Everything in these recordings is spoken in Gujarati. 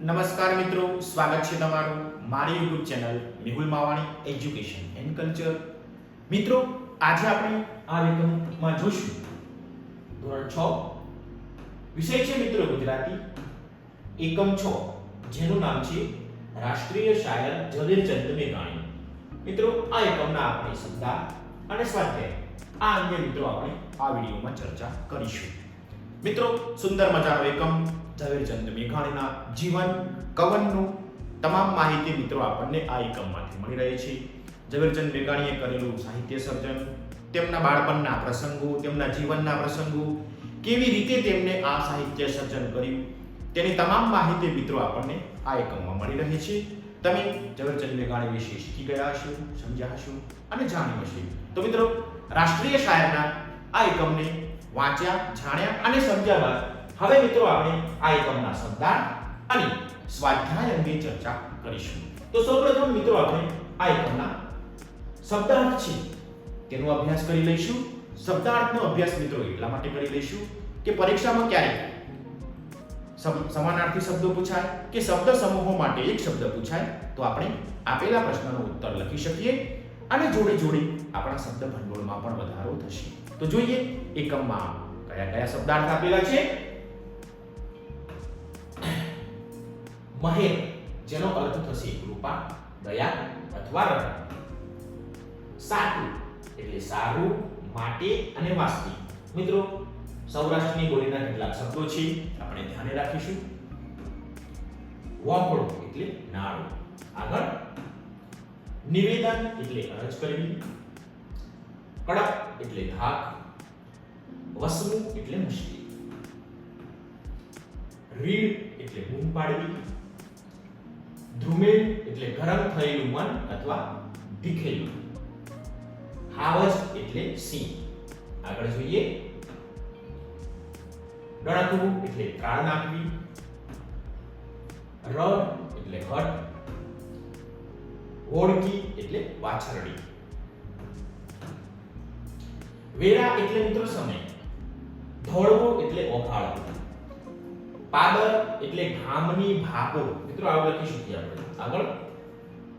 નમસ્કાર મિત્રો, સ્વાગત છે તમારું મારી YouTube channel Mehul Mavani education and culture મિત્રો, આજે આપણે આ એકમમાં જોશું. ધોરણ 6 વિષય છે મિત્રો ગુજરાતી. એકમ 6 જેનું નામ છે રાષ્ટ્રીય શાયર ઝવેરચંદ મેઘાણી. મિત્રો, આ એકમના આપણે શબ્દા અને સ્વાધ્યાય. આ અંગે મિત્રો આપણે આ વિડીયોમાં ચર્ચા કરીશું. મિત્રો, સુંદર મજાનો એકમ. ઝવેરચંદ મેઘાણીના જીવન કવનનું તમામ માહિતી મિત્રો આપણને આ એકમમાંથી મળી રહી છે. ઝવેરચંદ મેઘાણીએ કરેલું સાહિત્ય સર્જન, તેમના બાળપણના પ્રસંગો, તેમના જીવનના પ્રસંગો, કેવી રીતે તેમને આ સાહિત્ય સર્જન કર્યું, તેની તમામ માહિતી મિત્રો આપણને આ એકમમાં મળી રહી છે. તમે ઝવેરચંદ મેઘાણી વિશે શીખી ગયા હશો, સમજ્યા હશો અને જાણ્યું હશે. તો મિત્રો, રાષ્ટ્રીય શાયરના આ એકમને વાંચ્યા, જાણ્યા અને સમજ્યા બાદ હવે મિત્રો આપણે આ એકમના શબ્દાર્થ અને સ્વાધ્યાય અંગે ચર્ચા કરીશું. તો સૌપ્રથમ મિત્રો આપણે આ એકમના શબ્દાર્થ છે, તેનો અભ્યાસ કરી લઈશું. શબ્દાર્થનો અભ્યાસ મિત્રો એટલા માટે કરી લઈશું કે પરીક્ષામાં ક્યારેક સમ- સમાનાર્થી શબ્દો પૂછાય કે શબ્દ સમૂહો માટે એક શબ્દ પૂછાય? તો આપણે આપેલા પ્રશ્નનો ઉત્તર લખી શકીએ અને જોડે જોડે આપણા શબ્દ ભંડોળમાં પણ વધારો થશે. તો જોઈએ એકમમાં કયા કયા શબ્દાર્થ આપેલા છે? મહેર, જેનો અર્થ થશે કૃપા, દયા અથવા રણ સાટું એટલે સારું, માટે અને વાસ્તી મિત્રો, સૌરાષ્ટ્રની બોલીના કેટલાક શબ્દો છે, આપણે ધ્યાને રાખીશું. વાપળો એટલે નાળો. આગળ. નિવેદન, એટલે અરજ કરવી. કડક, એટલે ધાક. વસવું એટલે મુશ્કેલ. રીડ એટલે બૂમ પાડવી. ધ્રુમેલ એટલે ગરમ થયેલું મન અથવા ભીખેલું. હાવજ એટલે સિંહ આગળ જોઈએ. ડણકવું એટલે ત્રાળ નાખવી. રડ એટલે હટ હોડકી એટલે વાછરડી. વેરા એટલે મિત્રો સમય. ધોળવો એટલે ઓઘાળવો. પાદર એટલે ઘામની ભાગો. મિત્રો, આવું લખી શકીએ આપણે. આગળ.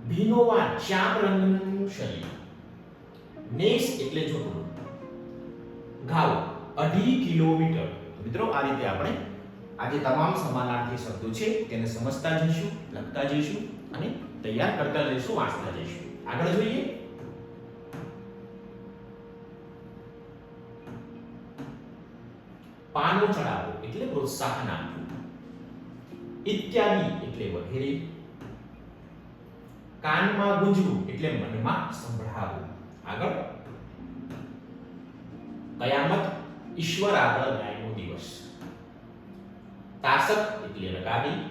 ભીનોવા શ્યામ રંગનું શરીર. નેસ એટલે ઝૂંપડું ઘાવ, અઢી કિલોમીટર. મિત્રો, આ રીતે આપણે આજે તમામ સમાનાર્થી શબ્દો છે, તેને સમજતા જઈશું, લખતા જઈશું અને તૈયાર કરતા જઈશું, વાંચતા જઈશું. આગળ જોઈએ. પાનો ચડાવો એટલે પ્રોત્સાહન આપવું. ઇત્યાદિ એટલે વગેરે કાનમાં ગુંજવું એટલે મનમાં સંભળાવવું. આગળ. કયામત ઈશ્વર આગળ ન્યાયનો દિવસ. તાસક એટલે લગાવી.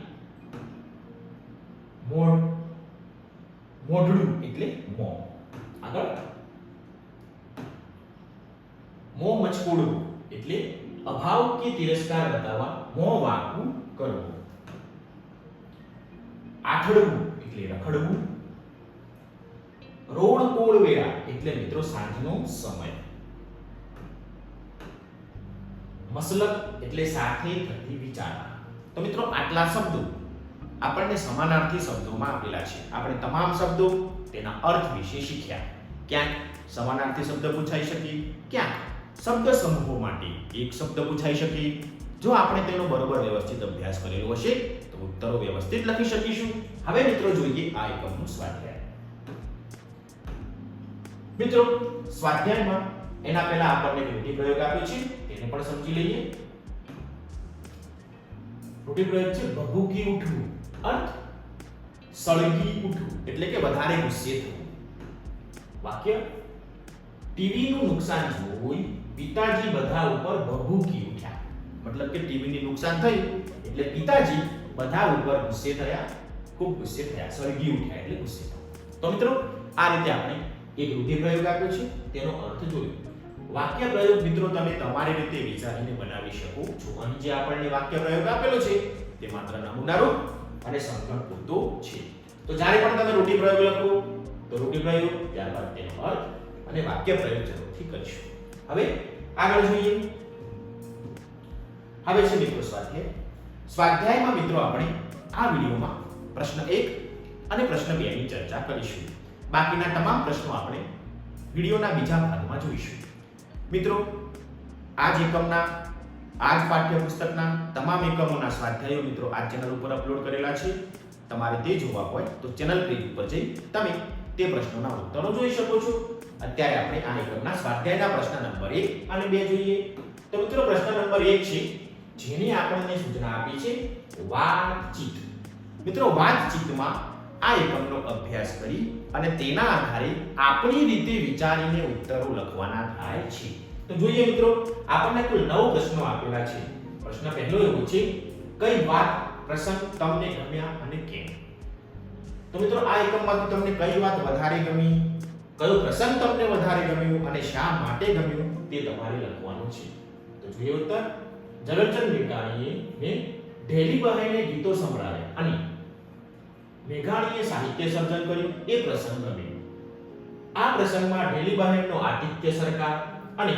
મોઢ. મોઢડું એટલે મો. આગળ. મોં મચકોડવું એટલે અભાવ કે તિરસ્કાર બતાવવા, મો વાંકું કરવું. આઠડવું એટલે રખડવું રોડ કોળ વેળા એટલે મિત્રો સાંજનો સમય. મસલક એટલે સાથે થતી વિચારણા. તો મિત્રો આટલા શબ્દો આપણને સમાનાર્થી શબ્દોમાં આપેલા છે. આપણે તમામ શબ્દો તેના અર્થ વિશે શીખ્યા. ક્યાંક સમાનાર્થી શબ્દ પૂછાઈ શકે, ક્યાંક શબ્દ સમૂહો માટે એક શબ્દ પૂછાઈ શકે. જો આપણે તેનો બરોબર વ્યવસ્થિત અભ્યાસ કરેલો હશે ઉત્તરો વ્યવસ્થિત લખી શકીશું. હવે મિત્રો જોઈએ આ એકમનું સ્વાધ્યાય. મિત્રો, સ્વાધ્યાયમાં એના પહેલા આપણને રૂઢિ પ્રયોગ આપ્યો છે, તેને પણ સમજી લઈએ. રૂઢિ પ્રયોગ છે, ભભૂકી ઉઠવું. અર્થ, સળગી ઉઠવું, એટલે કે વધારે ગુસ્સે થવું. વાક્ય, ટીવીનું નુકસાન જોઈ પિતાજી બધા ઉપર ભભૂકી ઉઠ્યા. મતલબ કે ટીવીની નુકસાન થયું એટલે પિતાજી બધા ઉપર ગુસ્સે થયા, ખૂબ ગુસ્સે થયા સળગી ઉઠ્યા એટલે ગુસ્સે થયા. તો મિત્રો, આ રીતે આપણે એક રૂઢિ પ્રયોગ આપ્યો છે, તેનો અર્થ જોયો. વાક્ય પ્રયોગ મિત્રો તમે તમારી રીતે વિચારીને બનાવી શકો છો. અહીં જે આપણને વાક્ય પ્રયોગ આપેલો છે, તે માત્ર નમૂનારૂપ અને સમજણ પૂરતો છે. તો જ્યારે પણ તમે રૂઢિ પ્રયોગ લખો, તો રૂઢિ પ્રયોગ ત્યારબાદ તેનો અર્થ અને વાક્ય પ્રયોગ જરૂરથી કરીશું. હવે આગળ જોઈએ. હવે છે મિત્રો સ્વાધ્યાય. સ્વાધ્યાયમાં મિત્રો આપણે આ વિડીયોમાં પ્રશ્ન એક અને પ્રશ્ન 2 ની ચર્ચા કરીશું. બાકીના તમામ પ્રશ્નો આપણે વિડીયોના બીજા ભાગમાં જોઈશું. મિત્રો આજ એકમના આજ પાઠ્યપુસ્તકના તમામ એકમોના સ્વાધ્યાયો મિત્રો આ ચેનલ ઉપર અપલોડ કરેલા છે. તમારે તે જોવા હોય તો ચેનલ પેજ ઉપર જઈ તમે તે પ્રશ્નોના ઉત્તરો જોઈ શકો છો. અત્યારે આપણે આ એકમના સ્વાધ્યાયના પ્રશ્ન નંબર એક અને બે જોઈએ. તો મિત્રો, પ્રશ્ન નંબર એક છે જેની આપણને સૂચના આપી છે વાતચીત. મિત્રો, વાતચીતમાં આ એકમનો અભ્યાસ કરી અને તેના આધારે આપણી રીતે વિચારીને ઉત્તરો લખવાના થાય છે. તો જોઈએ મિત્રો, આપણને કુલ નવ પ્રશ્નો આપેલા છે. પ્રશ્ન પહેલો એવો છે, કઈ વાત પ્રસંગ તમને ગમ્યા અને કેમ? તો મિત્રો, આ એકમમાંથી તમને કઈ વાત વધારે ગમી? કયો પ્રસંગ તમને વધારે ગમ્યો અને શા માટે ગમ્યું તે તમારે લખવાનું છે. તો જોઈએ ઉત્તર. ઝવેરચંદ મેઘાણીએ ઢેલી બહેને ગીતો સંભળાવ્યા અને મેઘાણીએ સાહિત્ય સર્જન કર્યું, એ પ્રસંગ ગમ્યો આ પ્રસંગમાં ઢેલી બહેનનો આતિથ્ય સરકાર અને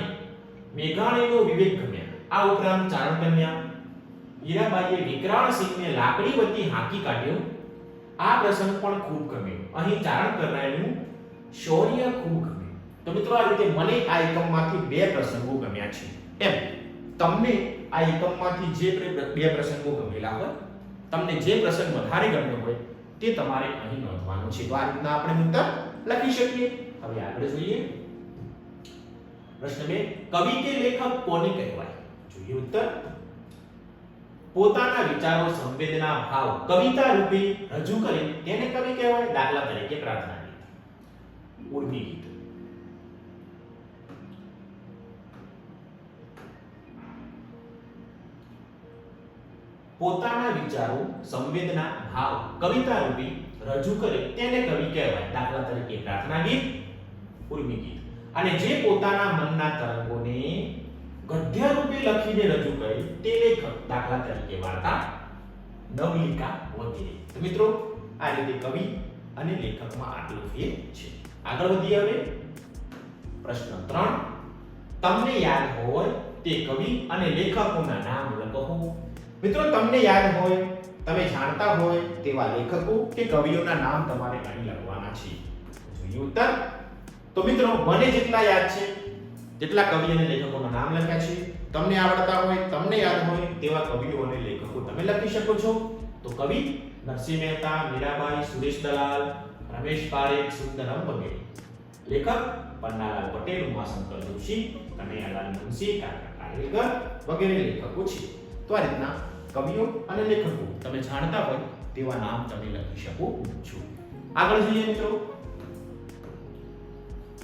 મેઘાણીનો વિવેક ગમ્યા. આ ઉપરાંત ચારણ કન્યા હીરાબાઈએ વિકરાળ સિંહને લાકડી વતી હાંકી કાઢ્યો. આ પ્રસંગ પણ ખૂબ ગમ્યો. અહીં ચારણ કરનારનું શૌર્ય ખૂબ ગમ્યું. તો મિત્રો, આ રીતે મને આ એકમમાંથી બે પ્રસંગો ગમ્યા છે. એમ. તમને આ એકમમાંથી જે બે પ્રસંગો ગમેલા હોય, તમને જે પ્રસંગ વધારે ગમ્યો હોય, તે તમારે અહીં નોંધવાનો છે. તો આ રીતના આપણે મુદ્દા લખી શકીએ. હવે આગળ જોઈએ. પ્રશ્ન બે, કવિ કે લેખક કોને કહેવાય? જોઈએ ઉત્તર. પોતાના વિચારો સંવેદના ભાવ કવિતા રૂપે રજૂ કરે તેને કવિ કહેવાય? દાખલા તરીકે પ્રાર્થના ગીત. ઉર્મી ગીત. પોતાના વિચારો, સંવેદના, ભાવ, કવિતા રૂપી રજૂ કરે તેને કવિ કહેવાય. દાખલા તરીકે પ્રાર્થના ગીત, ઉર્મી ગીત. અને જે પોતાના મનના તરંગોને ગદ્ય રૂપે લખીને રજૂ કરે તે લેખક, દાખલા તરીકે વાર્તા, નવલિકા વગેરે. તો મિત્રો, આ રીતે કવિ અને લેખકમાં આટલું ફેર છે. આગળ વધીએ હવે. પ્રશ્ન 3 તમને યાદ હોય તે કવિ અને લેખકોના નામ લખો. મિત્રો, તમને યાદ હોય, તમે જાણતા હોય તેવા લેખકો કે કવિઓના નામ તમારે અહીં લખવાના છે. જોઈએ ઉત્તર. તો મિત્રો, મને જેટલા યાદ છે, જેટલા કવિ અને લેખકોના નામ લખ્યા છે, તમને આવડતા હોય, તમને યાદ હોય તેવા કવિઓ અને લેખકો તમે લખી શકો છો. તો કવિ, નરસિંહ મહેતા, મીરાબાઈ, સુરેશ દલાલ, રમેશ પારેખ, સુંદરમ વગેરે. લેખક, પન્નાલાલ પટેલ, ઉમાશંકર જોશી કનૈયાલાલ મુનશી, કાકા વગેરે લેખકો છે. તો આ રીતના કવિઓ અને લેખકો તમે જાણતા હોય તેવા નામ તમે લખી શકો છો. આગળ જોઈએ મિત્રો.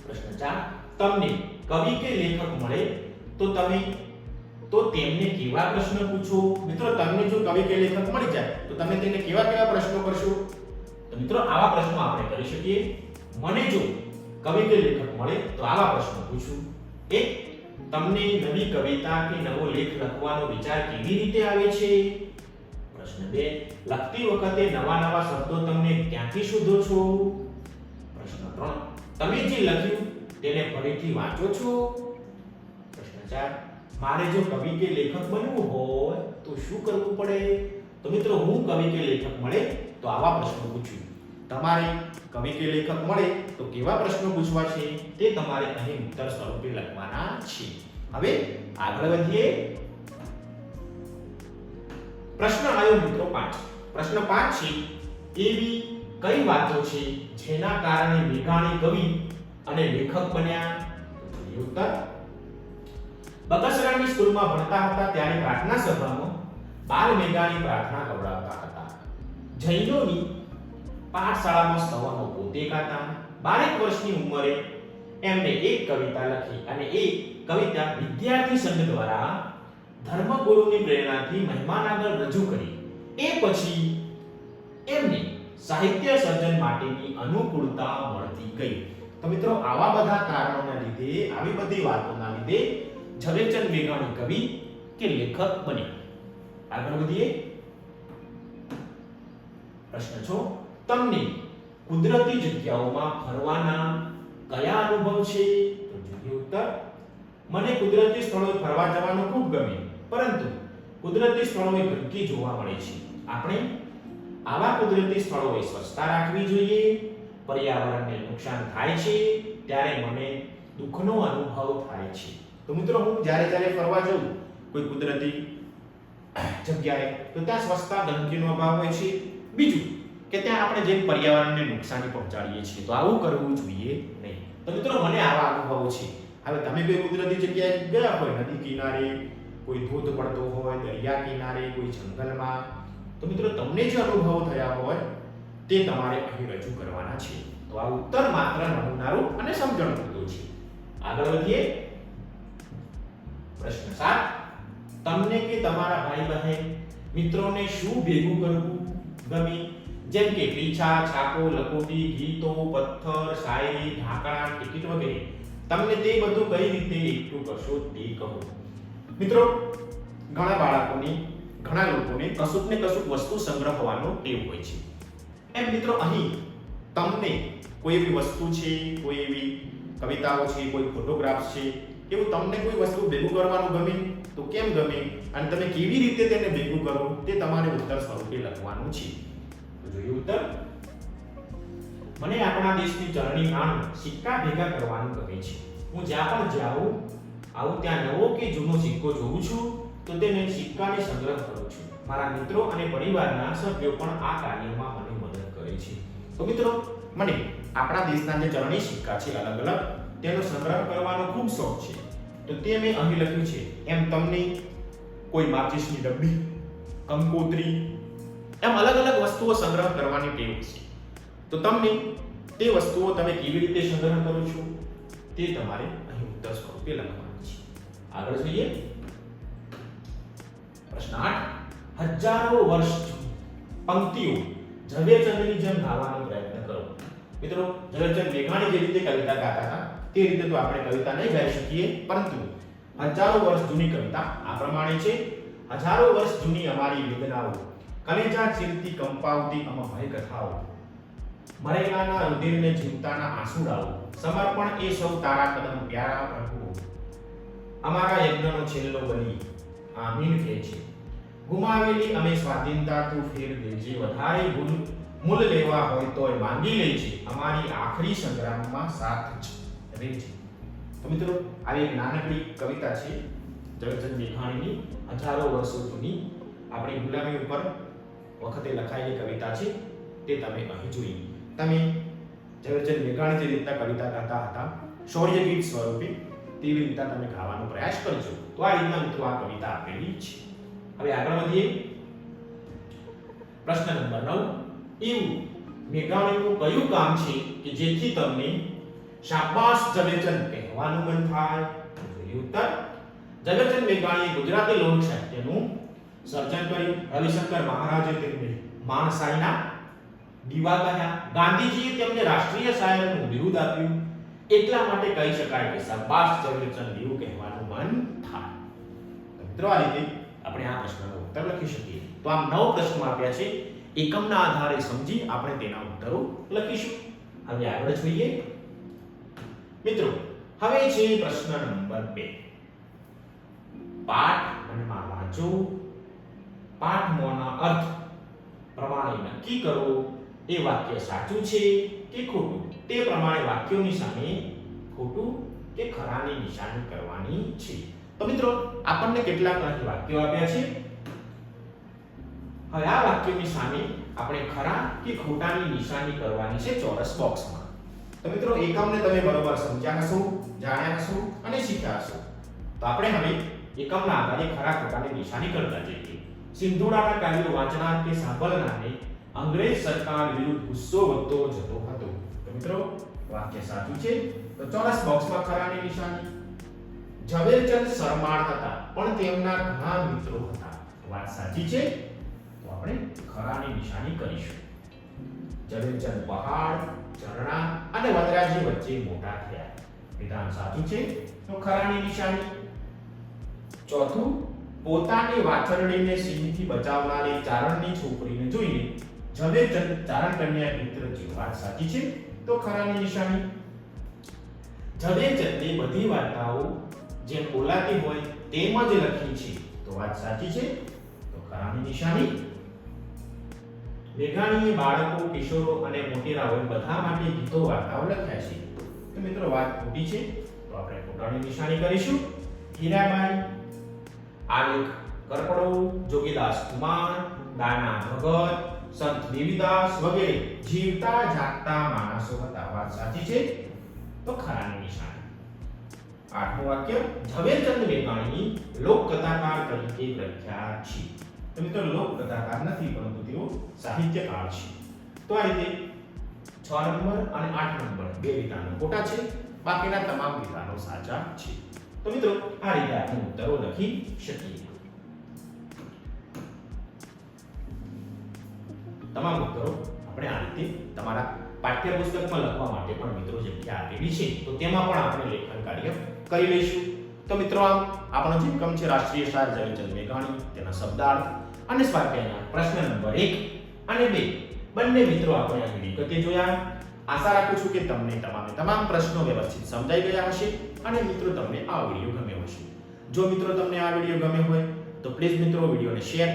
પ્રશ્ન ચાર. તમને કવિ કે લેખક મળે તો તમે, તો તેમને કેવા પ્રશ્ન પૂછો? મિત્રો, તમને જો કવિ કે લેખક મળી જાય, તો તમે તેને કેવા કેવા પ્રશ્નો કરશો? તો મિત્રો, આવા પ્રશ્નો આપણે કરી શકીએ. મને જો કવિ કે લેખક મળે તો આવા પ્રશ્નો પૂછું. એક તમને નવી કવિતા કે નવો લેખ લખવાનો વિચાર કેવી રીતે આવે છે? પ્રશ્ન 2 લખતી વખતે નવા નવા શબ્દો તમને ક્યાંથી શોધો છો? પ્રશ્ન 3 તમે જે લખ્યું તેને ફરીથી વાંચો છો? પ્રશ્ન 4 મારે જો કવિ કે લેખક બનવું હોય તો શું કરવું પડે? તો મિત્રો, હું કવિ કે લેખક મળે તો આવા પ્રશ્નો પૂછું. તમારે કવિ કે લેખક મળે તો કેવા પ્રશ્નો પૂછવા છે તે તમારે અહીં ઉત્તર સ્વરૂપે લખવાના છે. હવે આગળ વધીએ. પ્રશ્ન આવ્યો મિત્રો 5 પ્રશ્ન 5 છે, એવી કઈ વાતો છે જેના કારણે મેઘાણી કવિ અને લેખક બન્યા? ઉત્તર. બગસરાની સ્કૂલમાં ભણતા હતા ત્યારે પ્રાર્થના સભામાં બાલ મેઘાણી પ્રાર્થના ગવડાવતા હતા. જૈનોની પાઠશાળામાં સ્તવનો પોતે ગાતા બારેક વર્ષની ઉંમરે એમને એક કવિતા લખી અને એ કવિતા વિદ્યાર્થી સંઘ દ્વારા ધર્મગુરુની પ્રેરણાથી મહેમાન આગળ રજૂ કરી. એ પછી એમને સાહિત્ય સર્જન માટેની અનુકૂળતા મળતી ગઈ. તો મિત્રો, આવા બધા કારણોના લીધે, આવી બધી વાતોના લીધે ઝવેરચંદ મેઘાણી કવિ કે લેખક બન્યા આગળ વધીએ. પ્રશ્ન છો? તમને કુદરતી જગ્યાઓમાં ફરવાના કયા અનુભવ છે? તો જોઈએ ઉત્તર. મને કુદરતી સ્થળોએ ફરવા જવાનું ખૂબ ગમે, પરંતુ કુદરતી સ્થળોએ ગંદકી જોવા મળે છે. આપણે આવા કુદરતી સ્થળોએ સ્વચ્છતા રાખવી જોઈએ. પર્યાવરણને નુકસાન થાય છે, ત્યારે મને દુઃખનો અનુભવ થાય છે. તો મિત્રો, હું જ્યારે જ્યારે ફરવા જાઉં કોઈ કુદરતી જગ્યાએ, તો ત્યાં સ્વચ્છતા ગંદકીનો અભાવ હોય છે. બીજું કે ત્યાં આપણે જે પર્યાવરણને નુકસાની પહોંચાડીએ છીએ, તો આવું કરવું જોઈએ નહીં. તો મિત્રો, મને આવા અનુભવો છે. હવે તમે કોઈ કુદરતી જગ્યાએ ગયા હોય, નદી કિનારે, કોઈ ધોધ પડતો હોય, દરિયા કિનારે, કોઈ જંગલમાં? તો મિત્રો, તમને જે અનુભવ થયા હોય, તે તમારે અહીં રજૂ કરવાના છે. તો આ ઉત્તર માત્ર નમૂનારૂપ અને સમજણ પૂરતું છે. આગળ વધીએ. પ્રશ્ન સાત. તમને કે તમારા ભાઈ બહેન મિત્રોને શું ભેગું કરવું ગમે? જેમ કે પીછા, છાપો, લખોટી, ગીતો, પથ્થર, શાયરી, ઢાંકણા, ટિકિટ વગેરે. તમને તે બધું કઈ રીતે એકઠું કરશો તે કહો. મિત્રો, ઘણા બાળકોની, ઘણા લોકોને કશુંક ને કશુંક વસ્તુ સંગ્રહવાનો ટેવ હોય છે. એમ મિત્રો, અહીં તમને કોઈ એવી વસ્તુ છે, કોઈ એવી કવિતાઓ છે, કોઈ ફોટોગ્રાફ્સ છે, એવું તમને કોઈ વસ્તુ ભેગું કરવાનું ગમે, તો કેમ ગમે, અને તમે કેવી રીતે તેને ભેગું કરો, તે તમારે ઉત્તર સ્વરૂપે લખવાનું છે. જોઈએ ઉત્તર? મને આપણા દેશની ચલણી નાણું સિક્કા ભેગા કરવાનું ગમે છે. હું જ્યાં પણ જાઉં, આવું ત્યાં નવો કે જૂનો સિક્કો જોઉં છું, તો તેને સિક્કાને સંગ્રહ કરું છું. મારા મિત્રો અને પરિવારના સભ્યો પણ આ કાર્યમાં મને મદદ કરે છે. તો મિત્રો, મને આપણા દેશના જે ચલણી સિક્કા છે અલગ અલગ, તેનો સંગ્રહ કરવાનો ખૂબ શોખ છે. તો તે મેં અહીં લખ્યું છે. એમ તમને કોઈ માચિસની ડબ્બી, કંકોત્રી એમ અલગ અલગ વસ્તુઓ સંગ્રહ કરવાની ટેવ છે. તો તમને તે વસ્તુઓ તમે કેવી રીતે સંગ્રહ કરો છો તે તમારે અહીં ઉત્તર સ્વરૂપે લખવાનું છે. આગળ જોઈએ. પ્રશ્ન આઠ. હજારો વર્ષ પંક્તિઓ ઝવેરચંદની જેમ ગાવાનો પ્રયત્ન કરો. મિત્રો, ઝવેરચંદ મેઘાણી જે રીતે કવિતા ગાતા હતા, તે રીતે તો આપણે કવિતા નહીં ગાઈ શકીએ, પરંતુ હજારો વર્ષ જૂની કવિતા આ પ્રમાણે છે. હજારો વર્ષ જૂની અમારી વેદનાઓ કલેજા ચીરતી કંપાવતી અમભય કથાઓ મરેલાના રુધિરને જીવતાના આંસુડાઓ. સમર્પણ એ સૌ તારા કદમ પ્યારા પ્રભુ અમારા યજ્ઞનો છેલ્લો બની આમીન કહે છે. ગુમાવેલી અમે સ્વાધીનતા તું ફેર દેજે. વધારે ભૂલ, મૂલ લેવા હોય તોય માંગી લે છે અમારી આખરી સંગ્રામમાં સાથ જ રહેજે. તો મિત્રો, આવી એક નાનકડી કવિતા છે ઝવેરચંદ મેઘાણીની, હજારો વર્ષો જૂની આપણી ગુલામી ઉપર વખતે લખાયેલી કવિતા છે તે તમે અહીં જોઈ. તમે ઝવેરચંદ મેઘાણી જે રીતના કવિતા ગાતા હતા. શૌર્ય ગીત સ્વરૂપે તેવી રીતના તમે ગાવાનો પ્રયાસ કરજો. તો આ રીતના મિત્રો આ કવિતા આપેલી છે. હવે આગળ વધીએ. પ્રશ્ન નંબર નવ. એવું મેઘાણીનું કયું કામ છે કે જેથી તમને શાબાશ ઝવેરચંદ કહેવાનું મન થાય? ઉત્તર. ઝવેરચંદ મેઘાણીએ ગુજરાતી લોક સાહિત્યનું સર્જન કર્યું રવિશંકર મહારાજે તેમને માણસાઈના દીવા કહ્યા. ગાંધીજીએ તેમને રાષ્ટ્રીય શાયરનું બિરુદ આપ્યું. એટલા માટે કહી શકાય કે શાબાશ ઝવેરચંદ એવું કહેવાનું મન થાય. મિત્રો, આ રીતે આપણે આ પ્રશ્નનો ઉત્તર લખી શકીએ. તો આમ નવ પ્રશ્નો આપ્યા છે. એકમના આધારે સમજી આપણે તેના ઉત્તરો લખીશું. હવે આગળ જોઈએ. મિત્રો, હવે છે પ્રશ્ન નંબર 2 પાઠ મનમાં વાંચો. પાઠમાંના અર્થ પ્રમાણે નક્કી કરો એ વાક્ય સાચું છે કે ખોટું? તે પ્રમાણે વાક્યોની સામે ખોટું કે ખરાની નિશાની કરવાની છે. તો મિત્રો, આપણને કેટલાક અહીં વાક્યો આપ્યા છે. હવે આ વાક્યોની સામે આપણે ખરા કે ખોટાની નિશાની કરવાની છે ચોરસ બોક્સમાં. તો મિત્રો એકમને તમે બરોબર સમજ્યા હશો જાણ્યા હશો અને શીખ્યા હશો તો આપણે હવે એકમના આધારે ખરા ખોટાની નિશાની કરતા જઈએ. સિંધુડાના કાર્યો વાંચનાર કે સાંભળનારને અંગ્રેજ સરકાર વિરુદ્ધ ગુસ્સો વધતો જતો હતો. તો મિત્રો, વાક્ય સાચું છે? તો ચોરસ બોક્સમાં ખરાની નિશાની. ઝવેરચંદ શરમાળ હતા, પણ તેમના ઘણા મિત્રો હતા. વાત સાચી છે? તો આપણે ખરાની નિશાની કરીશું. ઝવેરચંદ પહાડ, ઝરણા અને વનરાજી વચ્ચે મોટા થયા. વિધાન સાચું છે? તો ખરાની નિશાની. ચોથું પોતાની વાછરડીને સિંહથી બચાવનારી ચારણની છોકરીને જોઈને ઝવેરચંદ ચારણ કન્યા મિત્ર જે વાત સાચી છે તો ખરાની નિશાની? ઝવેરચંદે બધી વાર્તાઓ જે બોલાતી હોય તેમ જ લખી છે. તો વાત સાચી છે? તો ખરાની નિશાની? મેઘાણીએ બાળકો, કિશોરો અને મોટેરાઓ બધા માટે ગીતો, વાર્તાઓ લખ્યા છે. તો મિત્રો, વાત ખોટી છે. તો આપણે ખોટાની નિશાની કરીશું. હીરાબાઈ આલેખ કરપડો જોગીદાસ કુમાર, દાના ભગત, સંત દેવીદાસ વગેરે જીવતા જાગતા માણસો હતા. વાત સાચી છે? તો ખરાની નિશાની. આઠમું વાક્ય, ઝવેરચંદ મેઘાણી લોક કથાકાર તરીકે પ્રખ્યાત છે. તો મિત્રો લોક કથાકાર નથી, પરંતુ તેઓ સાહિત્યકાર છે. તો આ રીતે છ નંબર અને આઠ નંબર બે વિધાનો ખોટા છે. બાકીના તમામ વિધાનો સાચા છે. તો મિત્રો, આ રીતે આપણે ઉત્તરો લખી શકીએ. તમામ ઉત્તરો આપણે આ રીતે તમારા પાઠ્યપુસ્તકમાં લખવા માટે પણ મિત્રો જગ્યા આપેલી છે. તો તેમાં પણ આપણે લેખન કાર્ય કરી લઈશું. તો મિત્રો આમ આપણો જે એકમ છે, રાષ્ટ્રીય સાર ઝવેરચંદ મેઘાણી, તેના શબ્દાર્થ અને સ્વાધ્યાયના પ્રશ્ન નંબર એક અને બે. બંને મિત્રો આપણે આ વિગતે જોયા. આશા રાખું છું કે તમને તમામે તમામ પ્રશ્નો વ્યવસ્થિત સમજાઈ ગયા હશે અને મિત્રો તમને આ વીડિયો ગમ્યો હશે. જો મિત્રો તમને આ વીડિયો ગમ્યો હોય, તો પ્લીઝ મિત્રો વિડીયોને શેર,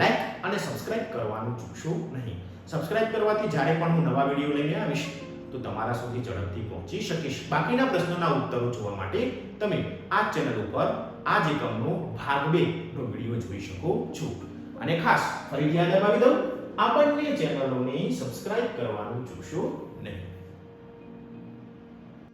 લાઈક અને સબસ્ક્રાઇબ કરવાનું ચૂકશો નહીં. સબસ્ક્રાઇબ કરવાથી જ્યારે પણ હું નવા વીડિયો લઈને આવીશ, તો તમારા સુધી ઝડપથી પહોંચી શકીશ. બાકીના પ્રશ્નોના ઉત્તરો જોવા માટે તમે આ ચેનલ ઉપર આ એકમનો ભાગ બે નો વીડિયો જોઈ શકો છો. અને ખાસ ફરી યાદ અપાવી દઉં, આપણને ચેનલોને સબસ્ક્રાઇબ કરવાનું ચૂકશો